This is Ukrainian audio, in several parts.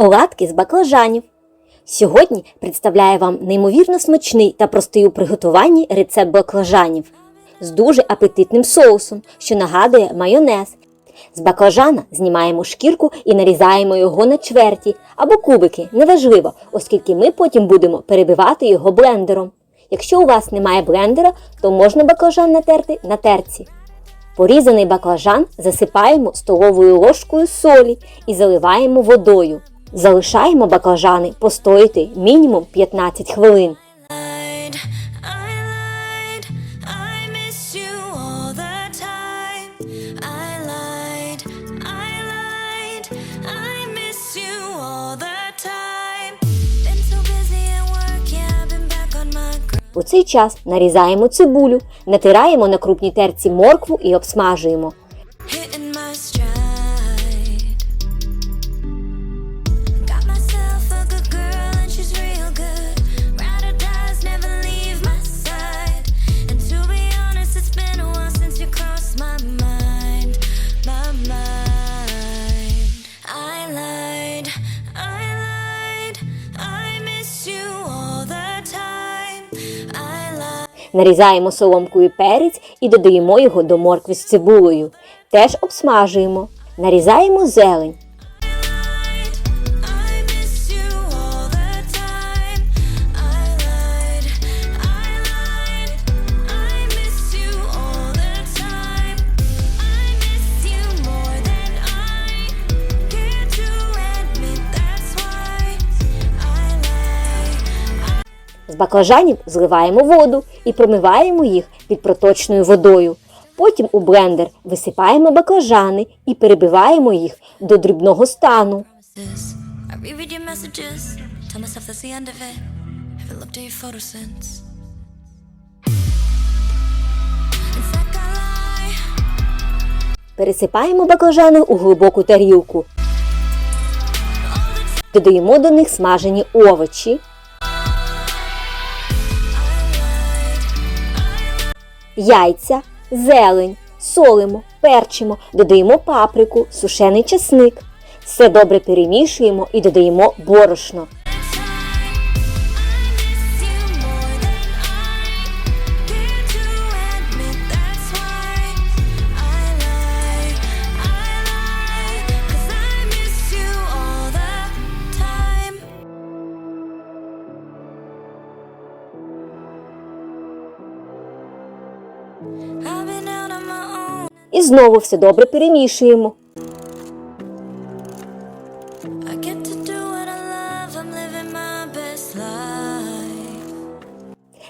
Оладки з баклажанів. Сьогодні представляю вам неймовірно смачний та простий у приготуванні рецепт баклажанів з дуже апетитним соусом, що нагадує майонез. З баклажана знімаємо шкірку і нарізаємо його на чверті або кубики, неважливо, оскільки ми потім будемо перебивати його блендером. Якщо у вас немає блендера, то можна баклажан натерти на терці. Порізаний баклажан засипаємо столовою ложкою солі і заливаємо водою. Залишаємо баклажани постояти мінімум 15 хвилин. У цей час нарізаємо цибулю, натираємо на крупній терці моркву і обсмажуємо. Нарізаємо соломкою перець і додаємо його до моркви з цибулею. Теж обсмажуємо. Нарізаємо зелень. Баклажанів зливаємо воду і промиваємо їх під проточною водою. Потім у блендер висипаємо баклажани і перебиваємо їх до дрібного стану. Пересипаємо баклажани у глибоку тарілку. Додаємо до них смажені овочі, яйця, зелень, солимо, перчимо, додаємо паприку, сушений чесник. Все добре перемішуємо і додаємо борошно. І знову все добре перемішуємо.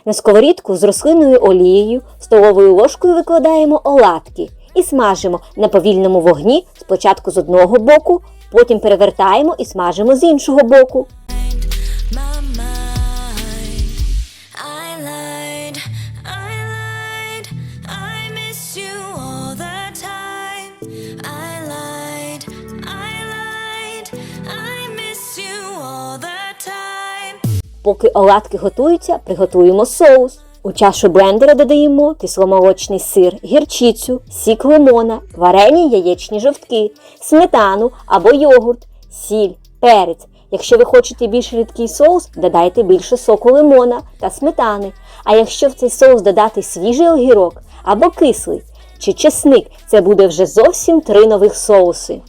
На сковорідку з рослинною олією столовою ложкою викладаємо оладки і смажимо на повільному вогні спочатку з одного боку, потім перевертаємо і смажимо з іншого боку. Поки оладки готуються, приготуємо соус. У чашу блендера додаємо кисломолочний сир, гірчицю, сік лимона, варені яєчні жовтки, сметану або йогурт, сіль, перець. Якщо ви хочете більш рідкий соус, додайте більше соку лимона та сметани. А якщо в цей соус додати свіжий огірок або кислий чи чесник, це буде вже зовсім три нових соуси.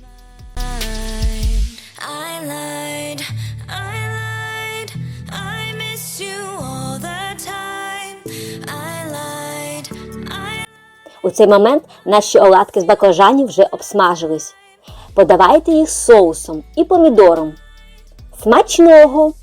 У цей момент наші оладки з баклажанів вже обсмажились. Подавайте їх соусом і помідором. Смачного!